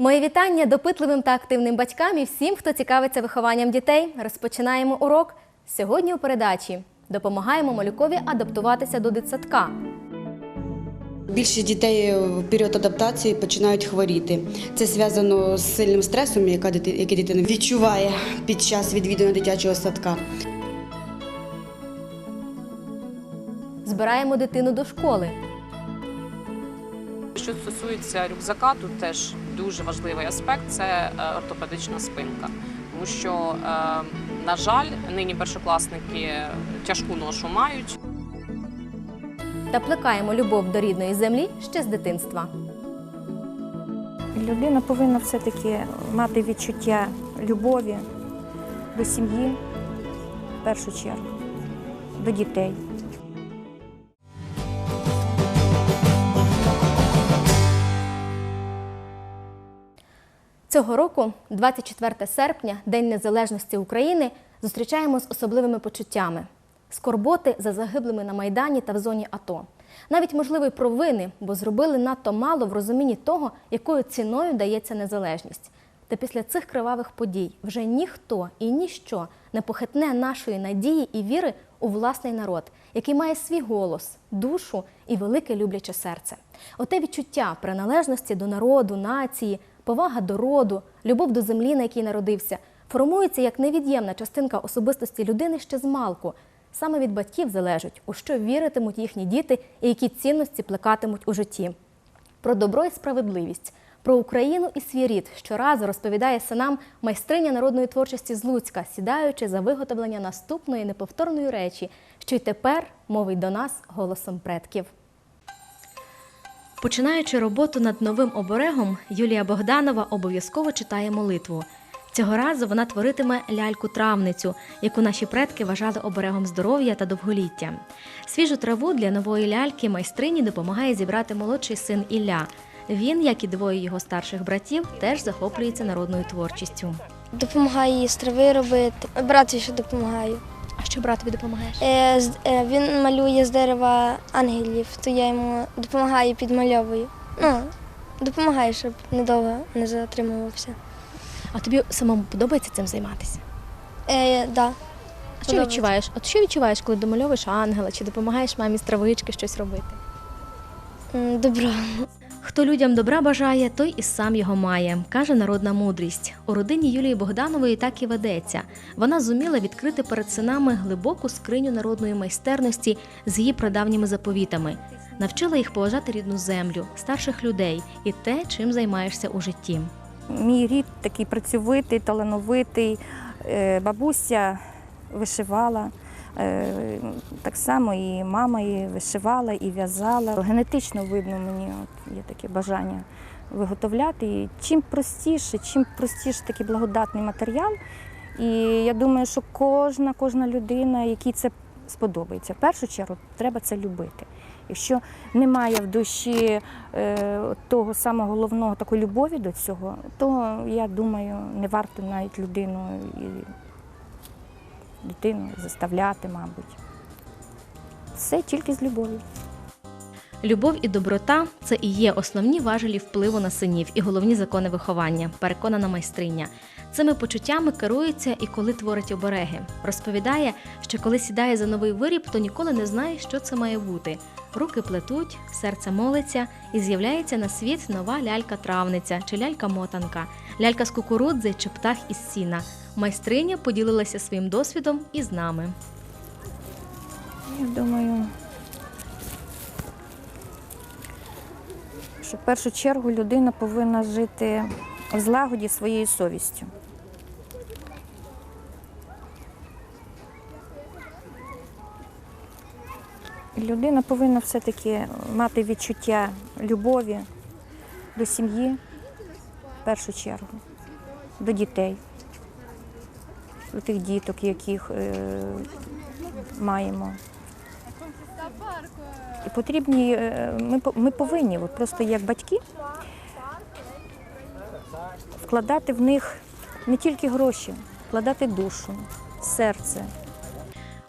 Мої вітання допитливим та активним батькам і всім, хто цікавиться вихованням дітей. Розпочинаємо урок. Сьогодні у передачі допомагаємо малюкові адаптуватися до дитсадка. Більшість дітей в період адаптації починають хворіти. Це зв'язано з сильним стресом, який дитина відчуває під час відвідування дитячого садка. Збираємо дитину до школи. Що стосується рюкзака, тут теж дуже важливий аспект це е, ортопедична спинка. Тому що, е, на жаль, нині першокласники тяжку ношу мають. та плекаємо любов до рідної землі ще з дитинства. Людина повинна все-таки мати відчуття любові до сім'ї, в першу чергу, до дітей. Цього року, 24 серпня, День Незалежності України, зустрічаємо з особливими почуттями скорботи за загиблими на Майдані та в зоні АТО. Навіть можливі провини, бо зробили надто мало в розумінні того, якою ціною дається незалежність. Та після цих кривавих подій вже ніхто і ніщо не похитне нашої надії і віри у власний народ, який має свій голос, душу і велике любляче серце. Оте відчуття приналежності до народу, нації, повага до роду, любов до землі, на якій народився, формується як невід'ємна частинка особистості людини ще з малку. Саме від батьків залежить, у що віритимуть їхні діти і які цінності плекатимуть у житті. Про добро і справедливість, про Україну і свій рід щоразу розповідає синам майстриня народної творчості з Луцька, сідаючи за виготовлення наступної неповторної речі, що й тепер мовить до нас голосом предків. Починаючи роботу над новим оберегом, Юлія Богданова обов'язково читає молитву. Цього разу вона творитиме ляльку-травницю, яку наші предки вважали оберегом здоров'я та довголіття. Свіжу траву для нової ляльки майстрині допомагає зібрати молодший син Ілля. Він, як і двоє його старших братів, теж захоплюється народною творчістю. Допомагаю їй страви робити. Брату ще допомагаю. А що братові допомагаєш? Е, з- е, він малює з дерева ангелів, то я йому допомагаю, підмальовую. Ну, допомагаю, щоб недовго не затримувався. А тобі самому подобається цим займатися? Е, да. А що Подобається. відчуваєш? От що відчуваєш, коли домальовуєш ангела чи допомагаєш мамі з травички щось робити? М, Добро. Хто людям добра бажає, той і сам його має, каже народна мудрість. У родині Юлії Богданової так і ведеться. Вона зуміла відкрити перед синами глибоку скриню народної майстерності з її прадавніми заповітами. Навчила їх поважати рідну землю, старших людей і те, чим займаєшся у житті. Мій рід такий працьовитий, талановитий. Е, Бабуся вишивала. Е, Так само і мама і вишивала, і в'язала. Генетично видно мені от є таке бажання виготовляти. І чим простіше, чим простіше такий благодатний матеріал. І я думаю, що кожна, кожна людина, якій це сподобається, в першу чергу треба це любити. Якщо немає в душі е, того самого головного такої любові до цього, то я думаю, не варто навіть людину і дитину заставляти, мабуть. Все тільки з любов'ю. Любов і доброта це і є основні важелі впливу на синів і головні закони виховання, переконана майстриня. Цими почуттями керується і коли творить обереги. Розповідає, що коли сідає за новий виріб, то ніколи не знає, що це має бути. Руки плетуть, серце молиться, і з'являється на світ нова лялька-травниця чи лялька-мотанка, лялька з кукурудзи чи птах із сіна. Майстриня поділилася своїм досвідом і з нами. Я думаю, що в першу чергу людина повинна жити в злагоді своєю совістю. Людина повинна все-таки мати відчуття любові до сім'ї, в першу чергу, до дітей, до тих діток, яких е, маємо. І потрібні, е, ми, ми повинні, от просто як батьки, вкладати в них не тільки гроші, вкладати душу, серце,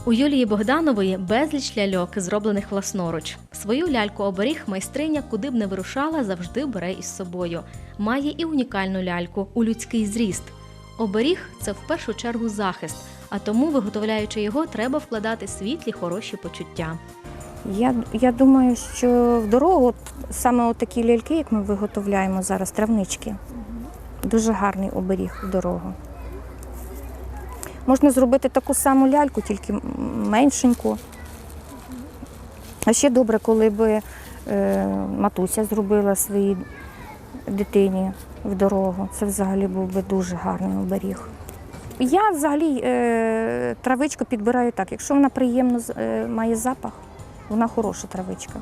У Юлії Богданової безліч ляльок, зроблених власноруч. Свою ляльку оберіг майстриня, куди б не вирушала, завжди бере із собою. Має і унікальну ляльку у людський зріст. Оберіг це в першу чергу захист, а тому, виготовляючи його, треба вкладати світлі хороші почуття. Я, я думаю, що в дорогу саме от такі ляльки, як ми виготовляємо зараз, травнички, дуже гарний оберіг в дорогу. Можна зробити таку саму ляльку, тільки меншеньку. А ще добре, коли би е, матуся зробила своїй дитині в дорогу. Це взагалі був би дуже гарний оберіг. Я взагалі е, травичку підбираю так, якщо вона приємно е, має запах, вона хороша травичка.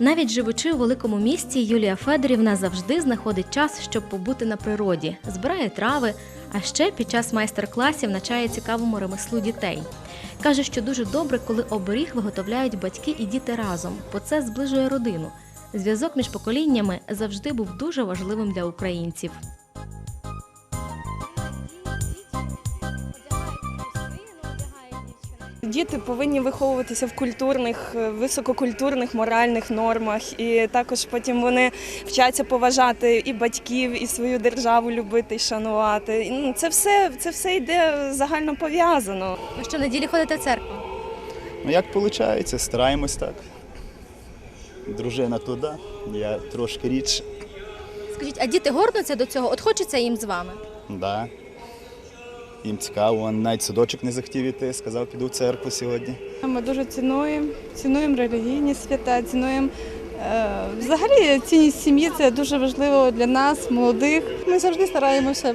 Навіть живучи у великому місті, Юлія Федорівна завжди знаходить час, щоб побути на природі, збирає трави, а ще під час майстер-класів навчає цікавому ремеслу дітей. Каже, що дуже добре, коли оберіг виготовляють батьки і діти разом, бо це зближує родину. Зв'язок між поколіннями завжди був дуже важливим для українців. Діти повинні виховуватися в культурних, е, висококультурних моральних нормах, і також потім вони вчаться поважати і батьків, і свою державу любити і шанувати. Ну, це все це все йде загально пов'язано. Ви що неділі ходите в церкву? Ну як виходить, стараємось так. Дружина туди, я трошки рідше. Скажіть, а діти горнуться до цього? От хочеться їм з вами? Да. Їм цікаво, навіть садочок не захотів іти, сказав, піду в церкву сьогодні. Ми дуже цінуємо, цінуємо релігійні свята, цінуємо е, взагалі цінність сім'ї це дуже важливо для нас, молодих. Ми завжди стараємося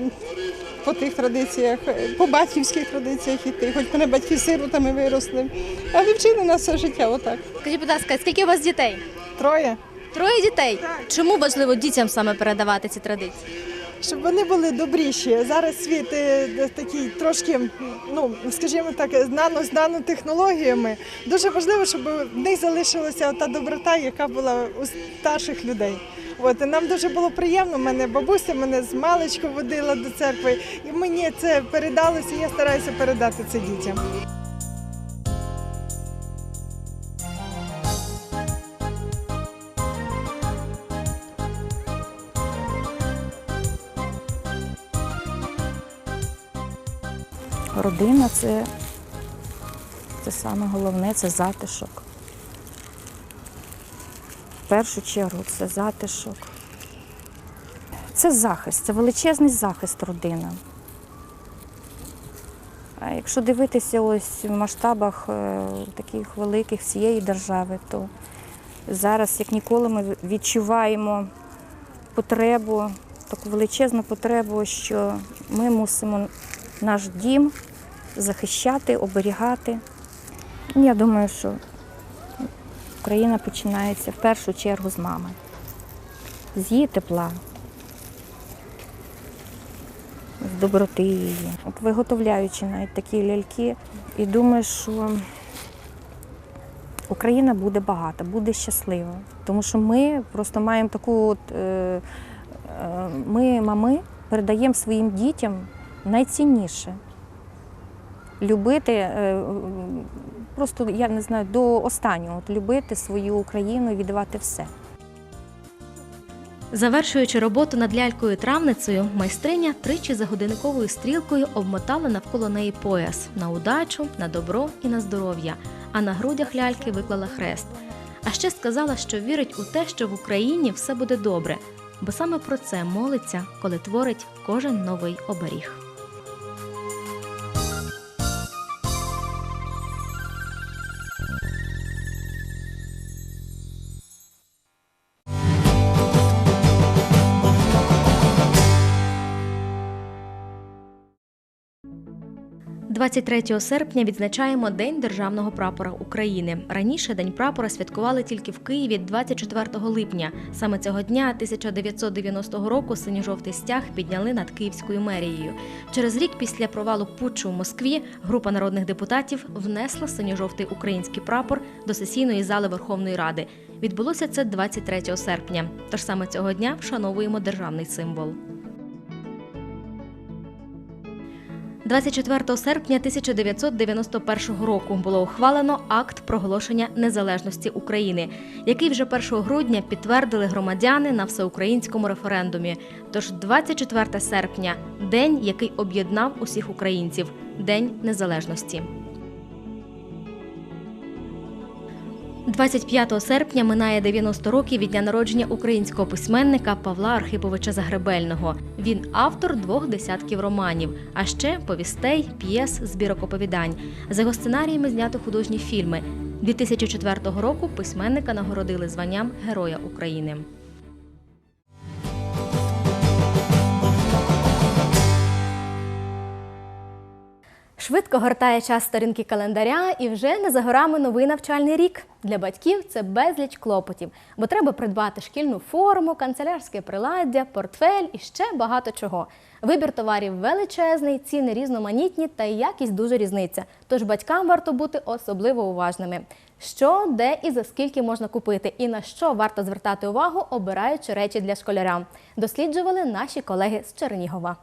по тих традиціях, по батьківських традиціях іти, хоч мене батьки сиротами виросли. А вивчили нас все життя отак. Скажіть, будь ласка, скільки у вас дітей? Троє. Троє дітей. Чому важливо дітям саме передавати ці традиції? Щоб вони були добріші. Зараз світ е, такий трошки, ну скажімо так, нано з нанотехнологіями. Дуже важливо, щоб в них залишилася та доброта, яка була у старших людей. От нам дуже було приємно. Мене бабуся мене з маличку водила до церкви, і мені це передалося. і Я стараюся передати це дітям. Родина це, це саме головне, це затишок. В першу чергу це затишок. Це захист, це величезний захист родина. А якщо дивитися ось в масштабах е, таких великих всієї держави, то зараз, як ніколи, ми відчуваємо потребу, таку величезну потребу, що ми мусимо наш дім захищати, оберігати. Я думаю, що Україна починається в першу чергу з мами, з її тепла, з доброти її. От виготовляючи навіть такі ляльки, і думаю, що Україна буде багата, буде щаслива. Тому що ми просто маємо таку от, е, е, ми, мами, передаємо своїм дітям найцінніше. Любити, е, просто я не знаю, до останнього от любити свою Україну віддавати все. Завершуючи роботу над лялькою-травницею, майстриня тричі за годинниковою стрілкою обмотала навколо неї пояс на удачу, на добро і на здоров'я, а на грудях ляльки виклала хрест. А ще сказала, що вірить у те, що в Україні все буде добре, бо саме про це молиться, коли творить кожен новий оберіг. – 23 серпня відзначаємо День державного прапора України. Раніше День прапора святкували тільки в Києві 24 липня. Саме цього дня 1990 року синьо-жовтий стяг підняли над Київською мерією. Через рік після провалу путчу в Москві група народних депутатів внесла синьо-жовтий український прапор до сесійної зали Верховної Ради. Відбулося це 23 серпня. Тож саме цього дня вшановуємо державний символ. 24 серпня 1991 року було ухвалено акт проголошення незалежності України, який вже 1 грудня підтвердили громадяни на всеукраїнському референдумі. Тож 24 серпня день, який об'єднав усіх українців День Незалежності. 25 серпня минає 90 років від дня народження українського письменника Павла Архиповича Загребельного. Він автор двох десятків романів, а ще повістей, п'єс, збірок оповідань. За його сценаріями знято художні фільми. 2004 року письменника нагородили званням Героя України. Швидко гортає час сторінки календаря, і вже не за горами новий навчальний рік. Для батьків це безліч клопотів, бо треба придбати шкільну форму, канцелярське приладдя, портфель і ще багато чого. Вибір товарів величезний, ціни різноманітні та якість дуже різниця. Тож батькам варто бути особливо уважними. Що, де і за скільки можна купити, і на що варто звертати увагу, обираючи речі для школяря. Досліджували наші колеги з Чернігова.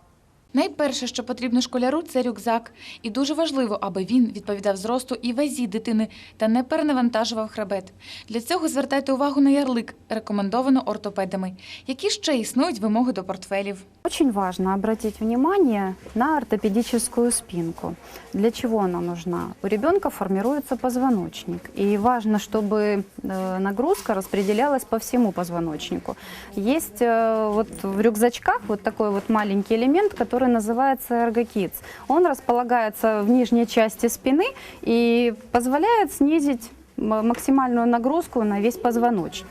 Найперше, що потрібно школяру, це рюкзак. І дуже важливо, аби він відповідав зросту і вазі дитини та не перенавантажував хребет. Для цього звертайте увагу на ярлик, рекомендовано ортопедами. Які ще існують вимоги до портфелів? Очень важно обратить внимание на ортопедическую спинку. Для чего она нужна? У ребенка формируется позвоночник, и важно, чтобы э, нагрузка распределялась по всему позвоночнику. Есть э, вот в рюкзачках вот такой вот маленький элемент, который называется эргокидс. Он располагается в нижней части спины и позволяет снизить м- максимальную нагрузку на весь позвоночник.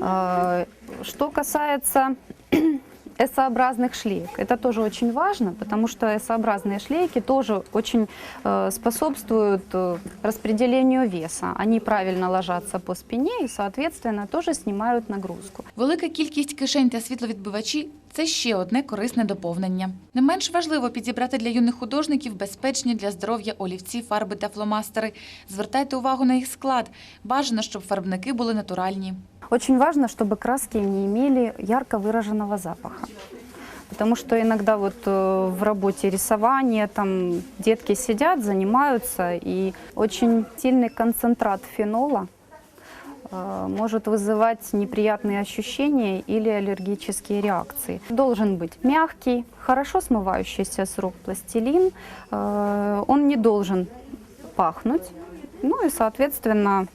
Э, Что касается S-образных шлейк. Это тоже очень важно, потому что S-образные шлейки тоже очень э, способствуют э, распределению веса. Они правильно ложатся по спине и, соответственно, тоже снимают нагрузку. Велика кількість кишень та світловідбивачі це ще одне корисне доповнення. Не менш важливо підібрати для юних художників безпечні для здоров'я олівці, фарби та фломастери. Звертайте увагу на їх склад. Бажано, щоб фарбники були натуральні. Очень важно, чтобы краски не имели ярко выраженного запаха. Потому что иногда вот э, в работе рисования там детки сидят, занимаются, и очень сильный концентрат фенола э, может вызывать неприятные ощущения или аллергические реакции. Должен быть мягкий, хорошо смывающийся с рук пластилин. Э, Он не должен пахнуть. Ну и, соответственно,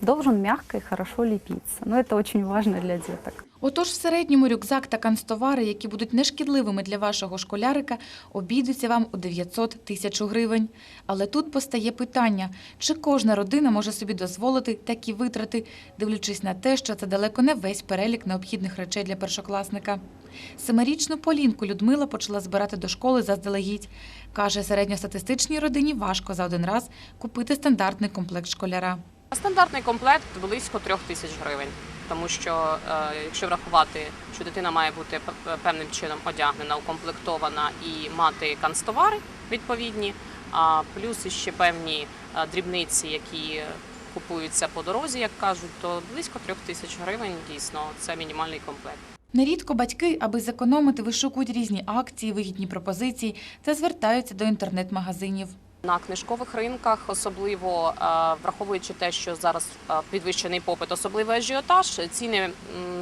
должен мягко и хорошо лепиться. Но это очень важно для деток. Отож, в середньому рюкзак та канцтовари, які будуть нешкідливими для вашого школярика, обійдуться вам у 900 тисяч гривень. Але тут постає питання, чи кожна родина може собі дозволити такі витрати, дивлячись на те, що це далеко не весь перелік необхідних речей для першокласника. Семирічну Полінку Людмила почала збирати до школи заздалегідь. Каже, середньостатистичній родині важко за один раз купити стандартний комплект школяра. Стандартний комплект близько трьох тисяч гривень, тому що е, якщо врахувати, що дитина має бути певним чином одягнена, укомплектована і мати канцтовари відповідні, а плюс іще певні е, дрібниці, які купуються по дорозі, як кажуть, то близько трьох тисяч гривень дійсно це мінімальний комплект. Нерідко батьки, аби зекономити, вишукують різні акції, вигідні пропозиції та звертаються до інтернет-магазинів. На книжкових ринках, особливо е, враховуючи те, що зараз е, підвищений попит, особливий ажіотаж, ціни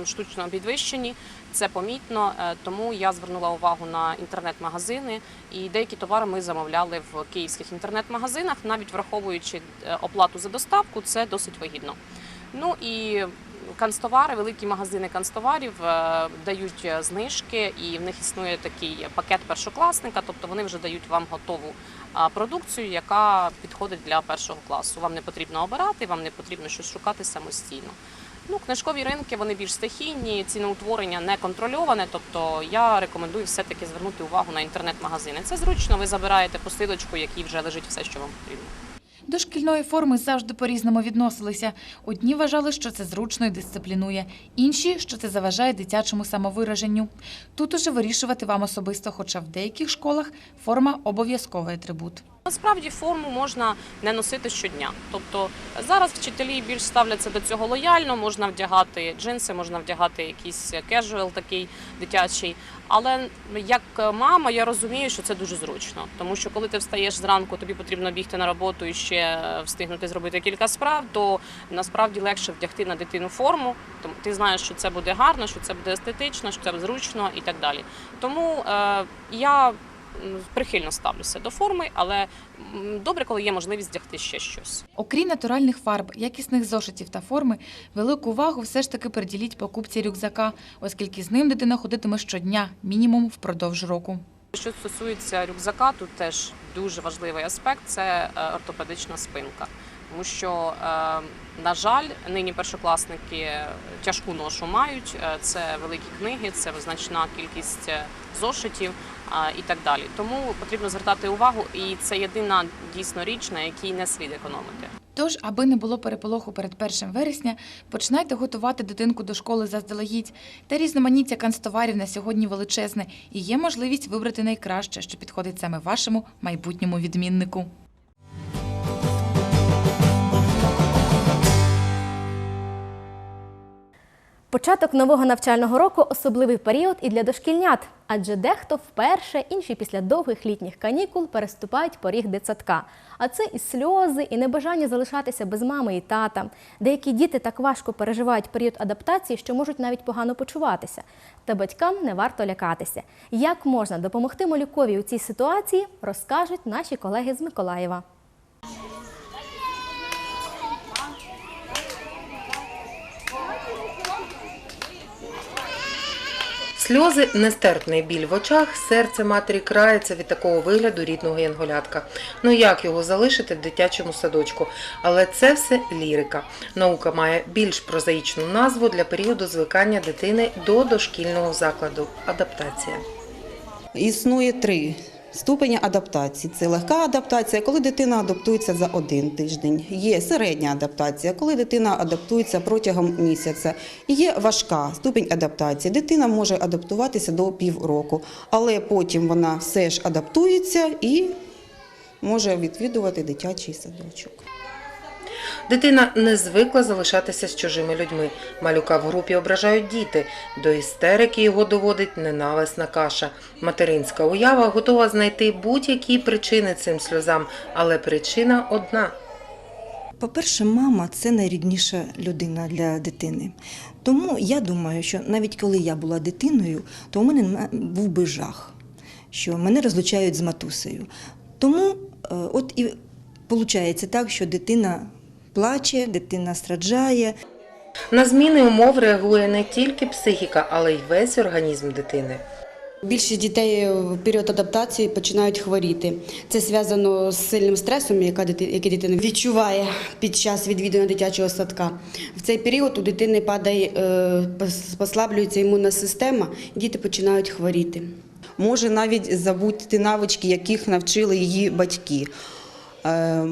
штучно підвищені, це помітно. Е, Тому я звернула увагу на інтернет-магазини, і деякі товари ми замовляли в київських інтернет-магазинах, навіть враховуючи оплату за доставку, це досить вигідно. Ну і канцтовари, великі магазини канцтоварів е, дають е, знижки, і в них існує такий пакет першокласника, тобто вони вже дають вам готову продукцію, яка підходить для першого класу. Вам не потрібно обирати, вам не потрібно щось шукати самостійно. Ну, книжкові ринки вони більш стихійні, ціноутворення не контрольоване. Тобто я рекомендую все-таки звернути увагу на інтернет-магазини. Це зручно, ви забираєте посилочку, в якій вже лежить все, що вам потрібно. До шкільної форми завжди по-різному відносилися. Одні вважали, що це зручно і дисциплінує, інші, що це заважає дитячому самовираженню. Тут уже вирішувати вам особисто, хоча в деяких школах форма обов'язковий атрибут. Насправді форму можна не носити щодня. Тобто зараз вчителі більш ставляться до цього лояльно, можна вдягати джинси, можна вдягати якийсь кежуал такий дитячий. Але як мама, я розумію, що це дуже зручно, тому що коли ти встаєш зранку, тобі потрібно бігти на роботу і ще встигнути зробити кілька справ, то насправді легше вдягти на дитину форму. Тому ти знаєш, що це буде гарно, що це буде естетично, що це зручно і так далі. Тому е, я прихильно ставлюся до форми, але добре, коли є можливість вдягти ще щось. Окрім натуральних фарб, якісних зошитів та форми, велику увагу все ж таки приділіть покупці рюкзака, оскільки з ним дитина ходитиме щодня, мінімум впродовж року. Що стосується рюкзака, тут теж дуже важливий аспект це е, ортопедична спинка. Тому що, е, на жаль, нині першокласники тяжку ношу мають. Е, Це великі книги, це значна кількість зошитів і так далі. Тому потрібно звертати увагу, і це єдина дійсно річ, на якій не слід економити. Тож, аби не було переполоху перед 1 вересня, починайте готувати дитинку до школи заздалегідь. Та різноманіття канцтоварів на сьогодні величезне, і є можливість вибрати найкраще, що підходить саме вашому майбутньому відміннику. Початок нового навчального року особливий період і для дошкільнят, адже дехто вперше, інші після довгих літніх канікул переступають поріг дитсадка. А це і сльози, і небажання залишатися без мами і тата. Деякі діти так важко переживають період адаптації, що можуть навіть погано почуватися. Та батькам не варто лякатися. Як можна допомогти малюкові у цій ситуації, розкажуть наші колеги з Миколаєва. Сльози, нестерпний біль в очах, серце матері крається від такого вигляду рідного янголятка. Ну як його залишити в дитячому садочку? Але це все лірика. Наука має більш прозаїчну назву для періоду звикання дитини до дошкільного закладу адаптація. Існує три ступені адаптації. Це легка адаптація, коли дитина адаптується за один тиждень. Є середня адаптація, коли дитина адаптується протягом місяця. Є важка ступінь адаптації. Дитина може адаптуватися до півроку, але потім вона все ж адаптується і може відвідувати дитячий садочок. Дитина не звикла залишатися з чужими людьми. Малюка в групі ображають діти. До істерики його доводить ненависна каша. Материнська уява готова знайти будь-які причини цим сльозам, але причина одна. По-перше, мама це найрідніша людина для дитини. Тому я думаю, що навіть коли я була дитиною, то у мене був би жах, що мене розлучають з матусею. Тому е, от і виходить так, що дитина плаче, дитина страждає. На зміни умов реагує не тільки психіка, але й весь організм дитини. Більшість дітей в період адаптації починають хворіти. Це зв'язано з сильним стресом, яка який дитина відчуває під час відвідування дитячого садка. В цей період у дитини падає, е, послаблюється імунна система, і діти починають хворіти. може навіть забути навички, яких навчили її батьки. Е,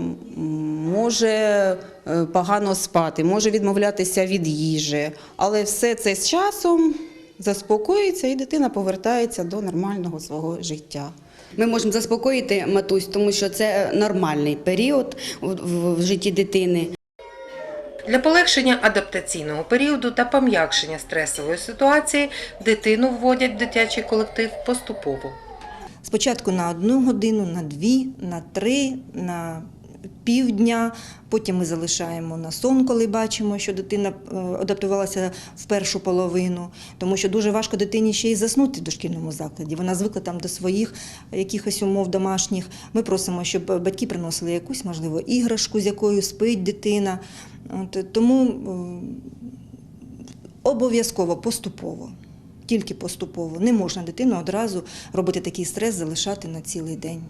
Може е, погано спати, може відмовлятися від їжі, але все це з часом заспокоїться і дитина повертається до нормального свого життя. Ми можемо заспокоїти матусь, тому що це нормальний період в житті дитини. Для полегшення адаптаційного періоду та пом'якшення стресової ситуації дитину вводять в дитячий колектив поступово. Спочатку на одну годину, на дві, на три, на півдня. Потім ми залишаємо на сон, коли бачимо, що дитина е, адаптувалася в першу половину, тому що дуже важко дитині ще й заснути в дошкільному закладі. Вона звикла там до своїх якихось умов домашніх. Ми просимо, щоб батьки приносили якусь, можливо, іграшку, з якою спить дитина. Тому обов'язково поступово. Тільки поступово. Не можна дитину одразу робити такий стрес, залишати на цілий день.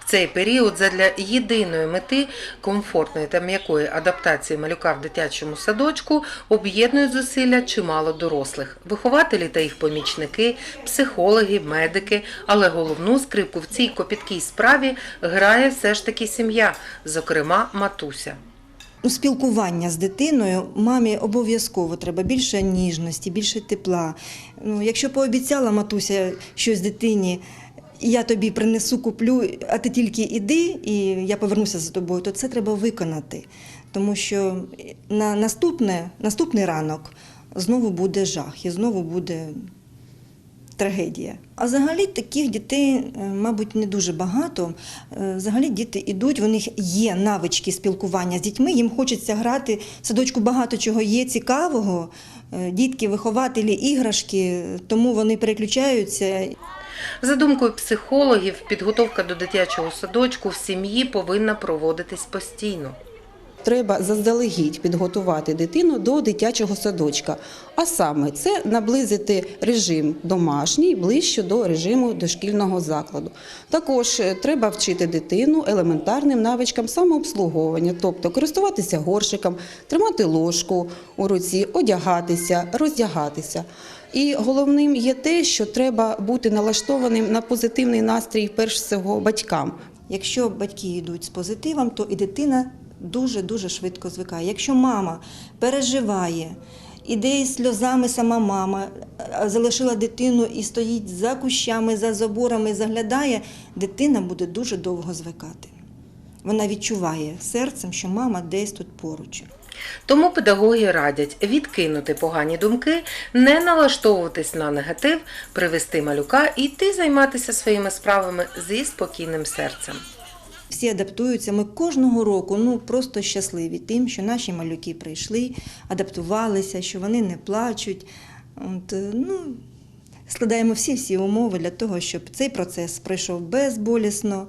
В цей період задля єдиної мети комфортної та м'якої адаптації малюка в дитячому садочку об'єднують зусилля чимало дорослих вихователі та їх помічники, психологи, медики. Але головну скрипку в цій копіткій справі грає все ж таки сім'я, зокрема матуся. Ну, спілкування з дитиною мамі обов'язково треба більше ніжності, більше тепла. Ну, якщо пообіцяла матуся щось дитині я тобі принесу, куплю, а ти тільки іди, і я повернуся за тобою, то це треба виконати. Тому що на наступне, наступний ранок знову буде жах і знову буде трагедія. А взагалі таких дітей, е, мабуть, не дуже багато. Е, Взагалі діти йдуть, в них є навички спілкування з дітьми, їм хочеться грати. В садочку багато чого є цікавого. Е, Дітки, вихователі, іграшки, тому вони переключаються. За думкою психологів, підготовка до дитячого садочку в сім'ї повинна проводитись постійно. Треба заздалегідь підготувати дитину до дитячого садочка. А саме це наблизити режим домашній ближче до режиму дошкільного закладу. Також е, треба вчити дитину елементарним навичкам самообслуговування, тобто користуватися горшиком, тримати ложку у руці, одягатися, роздягатися. І головним є те, що треба бути налаштованим на позитивний настрій перш всього батькам. Якщо батьки йдуть з позитивом, то і дитина дуже-дуже швидко звикає. Якщо мама переживає, іде із сльозами сама мама, залишила дитину і стоїть за кущами, за заборами, заглядає, дитина буде дуже довго звикати. Вона відчуває серцем, що мама десь тут поруч. Тому педагоги радять відкинути погані думки, не налаштовуватись на негатив, привести малюка і йти займатися своїми справами зі спокійним серцем. Всі адаптуються. Ми кожного року ну просто щасливі тим, що наші малюки прийшли, адаптувалися, що вони не плачуть. От, е, ну, складаємо всі всі умови для того, щоб цей процес пройшов безболісно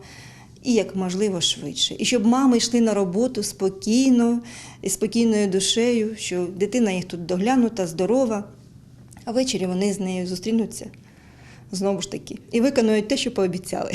і як можливо швидше. І щоб мами йшли на роботу спокійно і спокійною душею, що дитина їх тут доглянута, здорова, а ввечері вони з нею зустрінуться знову ж таки і виконують те, що пообіцяли.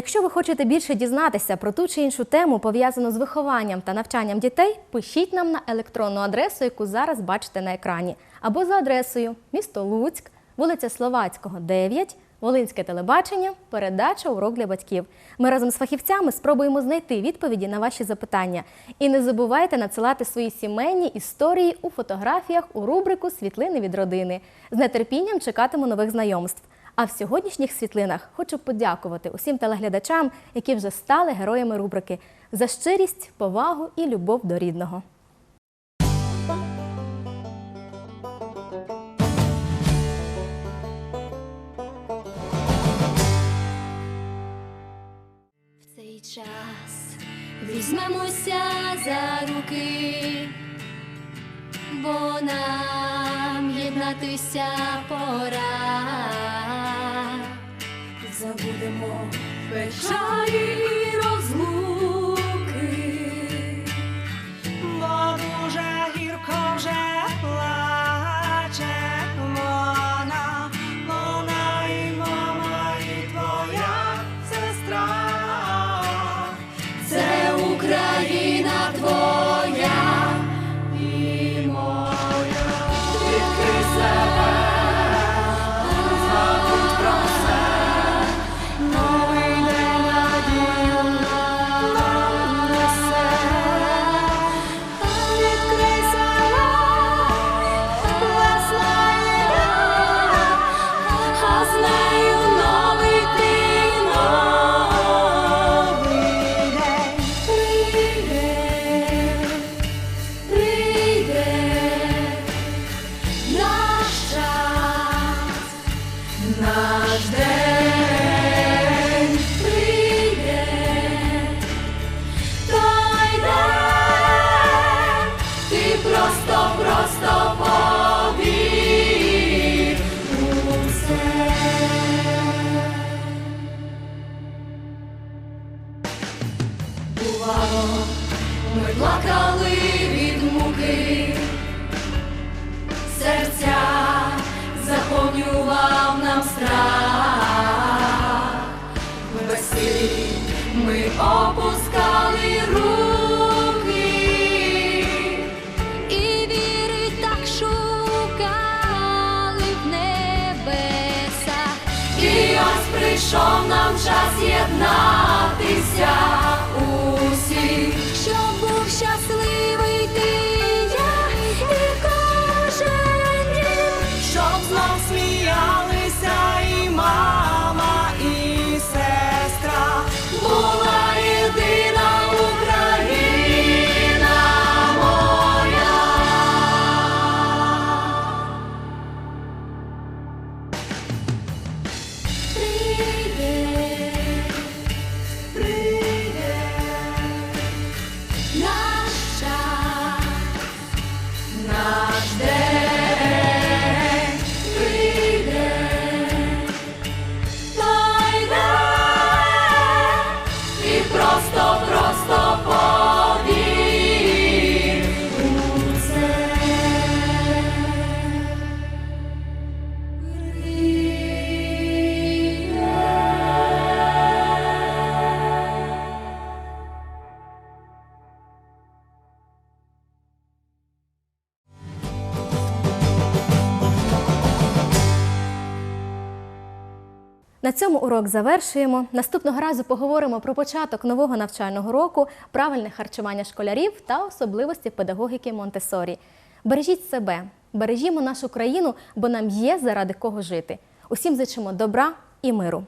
Якщо ви хочете більше дізнатися про ту чи іншу тему, пов'язану з вихованням та навчанням дітей, пишіть нам на електронну адресу, яку зараз бачите на екрані, або за адресою місто Луцьк, вулиця Словацького, 9, Волинське телебачення, передача Урок для батьків. Ми разом з фахівцями спробуємо знайти відповіді на ваші запитання. І не забувайте надсилати свої сімейні історії у фотографіях у рубрику Світлини від родини. З нетерпінням чекатиму нових знайомств. А в сьогоднішніх світлинах хочу подякувати усім телеглядачам, які вже стали героями рубрики за щирість, повагу і любов до рідного. В цей час візьмемося за руки, бо нам єднатися пора. Забудемо печалі розлуки, ми плакали від муки, серця заповнював нам страх. Безсилі ми опускали руки і віри так шукали в небесах. І ось прийшов нам час єднатися На цьому урок завершуємо. Наступного разу поговоримо про початок нового навчального року, правильне харчування школярів та особливості педагогіки Монтесорі. Бережіть себе, бережімо нашу країну, бо нам є заради кого жити. Усім зичимо добра і миру.